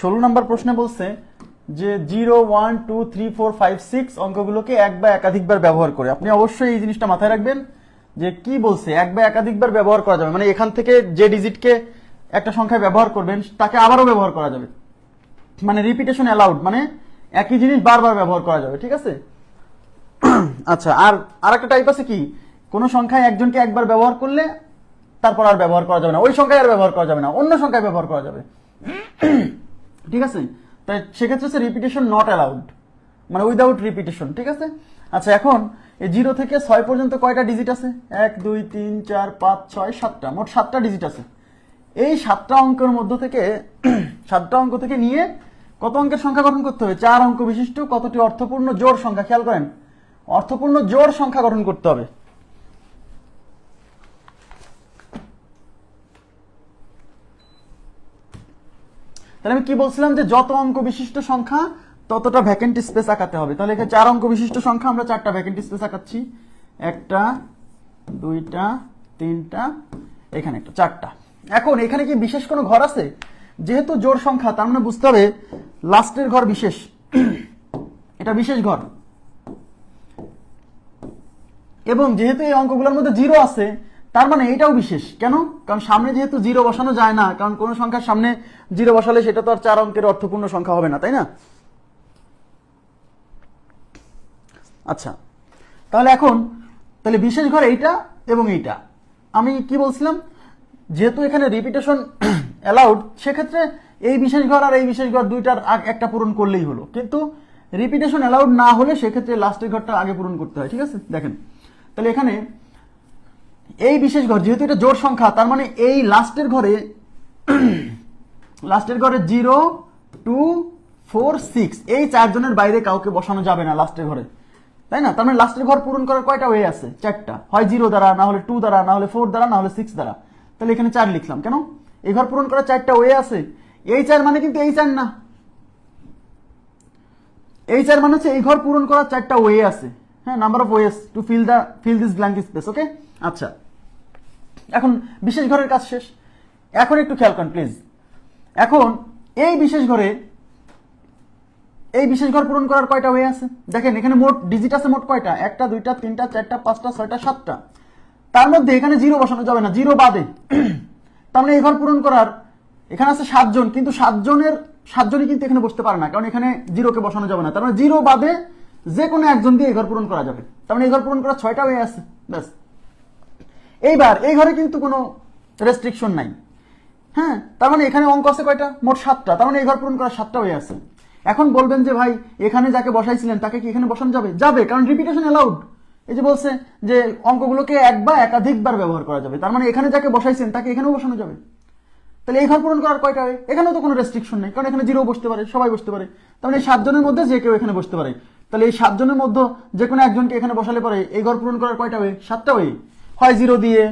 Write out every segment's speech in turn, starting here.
ষোলো নম্বর প্রশ্নে বলছে যে zero, one, two, three, four, five, six অঙ্কগুলোকে এক বা একাধিকবার ব্যবহার করে। আপনি অবশ্যই এই জিনিসটা মাথায় রাখবেন যে কি বলছে? এক বা একাধিকবার ব্যবহার করা যাবে। মানে এখান থেকে যে ডিজিটকে একটা সংখ্যায় ব্যবহার করবেন, তাকে আবারও ব্যবহার করা যাবে। মানে রিপিটেশন অ্যালাউড মানে একই জিনিস বারবার ব্যবহার করা যাবে, ঠিক আছে? আচ্ছা আর আর একটা টাইপ আছে কি? কোনো সংখ্যায় একজনকে একবার ব্যবহার করলে তারপর আর ব্যবহার করা যাবে না। ওই সংখ্যায় আর ব্যবহার করা যাবে না। অন্য সংখ্যায় ব্যবহার করা যাবে। ঠিক আছে? তাই সেক্ষেত্রে হচ্ছে রিপিটেশন নট অ্যালাউড মানে উইদাউট রিপিটেশন ঠিক আছে? আচ্ছা এখন এই জিরো থেকে ছয় পর্যন্ত কয়টা ডিজিট আছে? এক, দুই, তিন, চার, পাঁচ, ছয়, সাতটা। মোট সাতটা ডিজিট আছে। এই সাতটা অঙ্কের মধ্য থেকে, সাতটা অঙ্ক থেকে নিয়ে কত অঙ্কের সংখ্যা গঠন করতে হবে? চার অঙ্ক বিশিষ্ট, কতটি অর্থপূর্ণ জোর সংখ্যা, খেয়াল করেন। অর্থপূর্ণ জোর সংখ্যা গঠন করতে হবে। তাহলে আমি কি বলছিলাম যে যত অঙ্ক বিশিষ্ট সংখ্যা, ততটা ভ্যাকেন্ট স্পেস আঁকাতে হবে। তাহলে এখানে চার অঙ্ক বিশিষ্ট সংখ্যা, আমরা চারটা ভ্যাকেন্ট স্পেস আঁকাচ্ছি। একটা, দুইটা, তিনটা, এখানে একটা, চারটা। এখন এখানে কি বিশেষ কোনো ঘর আছে? যেহেতু জোর সংখ্যা, তার মানে বুঝতে হবে লাস্টের ঘর বিশেষ। এটা বিশেষ ঘর। এবং যেহেতু এই অঙ্কগুলোর মধ্যে জিরো আছে তার মানে এটাও বিশেষ। কেন? কারণ সামনে যেহেতু জিরো বসানো যায় না, কারণ কোন সংখ্যার সামনে জিরো বসালে সেটা তো আর চার অঙ্কের অর্থপূর্ণ সংখ্যা হবে না, তাই না? আচ্ছা তাহলে এখন, তাহলে বিশেষ ঘর এইটা এবং এইটা। আমি কি বলছিলাম? যেহেতু এখানে রিপিটেশন অ্যালাউড সেক্ষেত্রে এই বিশেষ ঘর আর এই বিশেষ ঘর দুইটার একটা পূরণ করলেই হলো। কিন্তু রিপিটেশন অ্যালাউড না হলে সেক্ষেত্রে লাস্টের ঘরটা আগে পূরণ করতে হয়, ঠিক আছে? দেখেন, তাহলে এখানে এই বিশেষ ঘর, যেহেতু এটা জোড় সংখ্যা, তার মানে এই লাস্টের ঘরে লাস্টের ঘরে জিরো, টু, ফোর, সিক্স, এই চারজনের বাইরে কাউকে বসানো যাবে না লাস্টের ঘরে। তাই না? তার মানে লাস্টের ঘর পূরণ করার কয়টা ওয়ে আছে? চারটা। হয় জিরো দ্বারা, না হলে টু দ্বারা, না হলে ফোর দ্বারা, না হলে সিক্স দ্বারা। তাহলে এখানে চার লিখলাম। কেন? এই ঘর পূরণ করার চারটা ওয়ে আছে। এই চার মানে কিন্তু এই চার না। এই চার মানে হচ্ছে এই ঘর পূরণ করার চারটা ওয়ে আছে। হ্যাঁ number of ways to fill the fill this blank space okay আচ্ছা। এখন বিশেষ ঘরের কাজ শেষ। এখন একটু খেয়াল করেন প্লিজ এখন এই বিশেষ ঘরে, এই বিশেষ ঘর পূরণ করার কয়টা ওয়ে আছে? দেখেন, এখানে মোট ডিজিট আছে মোট কয়টা? একটা, দুইটা, তিনটা, চারটা, পাঁচটা, ছয়টা, সাতটা। তার মধ্যে এখানে জিরো বসানো যাবে না জিরো বাদে। তার মানে এই ঘর পূরণ করার, এখানে আছে সাতজন, কিন্তু সাতজনের, সাতজনই কিন্তু এখানে বসতে পারে না, কারণ এখানে জিরোকে বসানো যাবে না। তার মানে জিরো বাদে যে কোনো একজন দিয়ে এই ঘর পূরণ করা যাবে। তার মানে এই ঘর পূরণ করার ছয়টা ওয়ে আছে, ব্যাস। এইবার, এই ঘরে কিন্তু কোনো রেস্ট্রিকশন নাই। হ্যাঁ তার মানে এখানে অঙ্ক আছে কয়টা? মোট সাতটা। তার মানে এই ঘর পূরণ করার সাতটা হয়ে আছে। এখন বলবেন যে, ভাই, এখানে যাকে বসাইছিলেন, তাকে কি এখানে বসানো যাবে? যাবে, কারণ রিপিটেশন অ্যালাউড এই যে বলছে যে, অঙ্কগুলোকে এক বা একাধিকবার ব্যবহার করা যাবে। তার মানে এখানে যাকে বসাইছেন, তাকে এখানেও বসানো যাবে। তাহলে এই ঘর পূরণ করার কয়টা? হয় এখানেও তো কোনো রেস্ট্রিকশন নেই, কারণ এখানে জিরো বসতে পারে, সবাই বসতে পারে। তার মানে সাতজনের মধ্যে যে কেউ এখানে বসতে পারে। তাহলে এই সাতজনের মধ্যে যে কোনো একজনকে এখানে বসালে পরে এই ঘর পূরণ করার কয়টা ওয়ে সাতটা ওয়ে হয় জিরো দিয়ে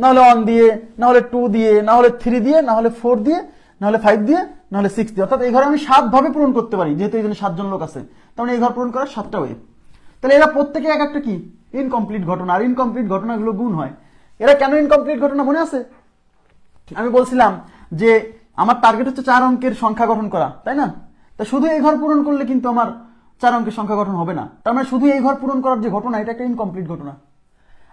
না হলে ওয়ান দিয়ে না হলে টু দিয়ে না হলে থ্রি দিয়ে না হলে ফোর দিয়ে না হলে ফাইভ দিয়ে না হলে সিক্স দিয়ে। অর্থাৎ এই ঘরে আমি সাত ভাবে পূরণ করতে পারি, যেহেতু এখানে সাতজন লোক আছে। তার মানে এই ঘর পূরণ করার সাতটা ওয়ে তাহলে এরা প্রত্যেকে এক একটা কি? ইনকমপ্লিট ঘটনা। আর ইনকমপ্লিট ঘটনাগুলো গুণ হয়। এরা কেন ইনকমপ্লিট ঘটনা মনে আছে? আমি বলছিলাম যে আমার টার্গেট হচ্ছে চার অঙ্কের সংখ্যা গঠন করা, তাই না? তা শুধু এই ঘর পূরণ করলে কিন্তু আমার চার অঙ্কের সংখ্যা গঠন হবে না। তার মানে শুধু এই ঘর পূরণ করার যে ঘটনা, এটা একটা ইনকমপ্লিট ঘটনা।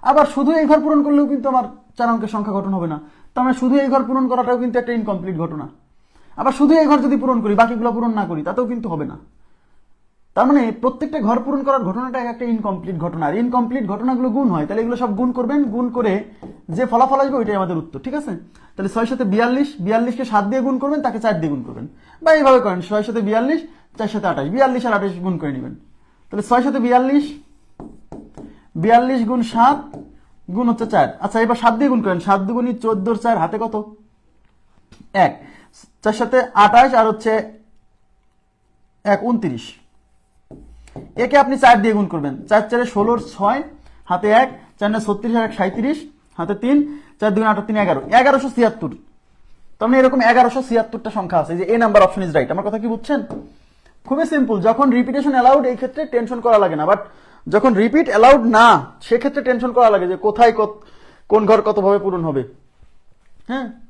আবার শুধু এই ঘর পূরণ করলেও কিন্তু আমার চার অঙ্কের সংখ্যা গঠন হবে না। তার মানে শুধু এই ঘর পূরণ করাটাও কিন্তু একটা ইনকমপ্লিট ঘটনা। আবার শুধু এই ঘর যদি পূরণ করি, বাকিগুলো পূরণ না করি, তাতেও কিন্তু হবে না। তার মানে প্রত্যেকটা ঘর পূরণ করার ঘটনাটা একটা ইনকমপ্লিট ঘটনা। আর ইনকমপ্লিট ঘটনাগুলো গুণ হয়, তাহলে এগুলো সব গুণ করবেন, গুণ করে যে ফলাফল আসবে ওইটাই আমাদের উত্তর, ঠিক আছে? তাহলে ছয় সাথে বিয়াল্লিশ, বিয়াল্লিশকে সাত দিয়ে গুণ করবেন, তাকে চার দিয়ে গুণ করবেন। বা এইভাবে করেন, ছয় সাথে বিয়াল্লিশ, চার সাথে আঠাশ, বিয়াল্লিশ আর আঠাশ গুণ করে নেবেন। তাহলে ছয় সাথে বিয়াল্লিশ বিয়াল্লিশ গুণ সাত গুণ হচ্ছে চার। আচ্ছা এবার সাত দিয়ে গুণ করেন। সাত দুগুণি চোদ্দোর চার, হাতে কত? এক। চার সাথে আঠাশ আর হচ্ছে এক, উনত্রিশ। একে আপনি চার দিয়ে গুণ করবেন। চার চারে ষোলোর ছয়, হাতে এক, চার না ছত্রিশ আর এক সাঁত্রিশ হাতে তিন, চার দুই আঠারো তিন, এগারো। এগারোশো ছিয়াত্তর। তার মানে এরকম এগারোশো ছিয়াত্তরটা সংখ্যা আছে যে A number option is right আমার কথা কি বুঝছেন? খুবই সিম্পল যখন রিপিটেশন অ্যালাউড এই ক্ষেত্রে টেনশন করা লাগে না। বাট যখন রিপিট অ্যালাউড না, সেক্ষেত্রে টেনশন করা লাগে যে কোথায় কোন ঘর কতভাবে পূরণ হবে। হ্যাঁ?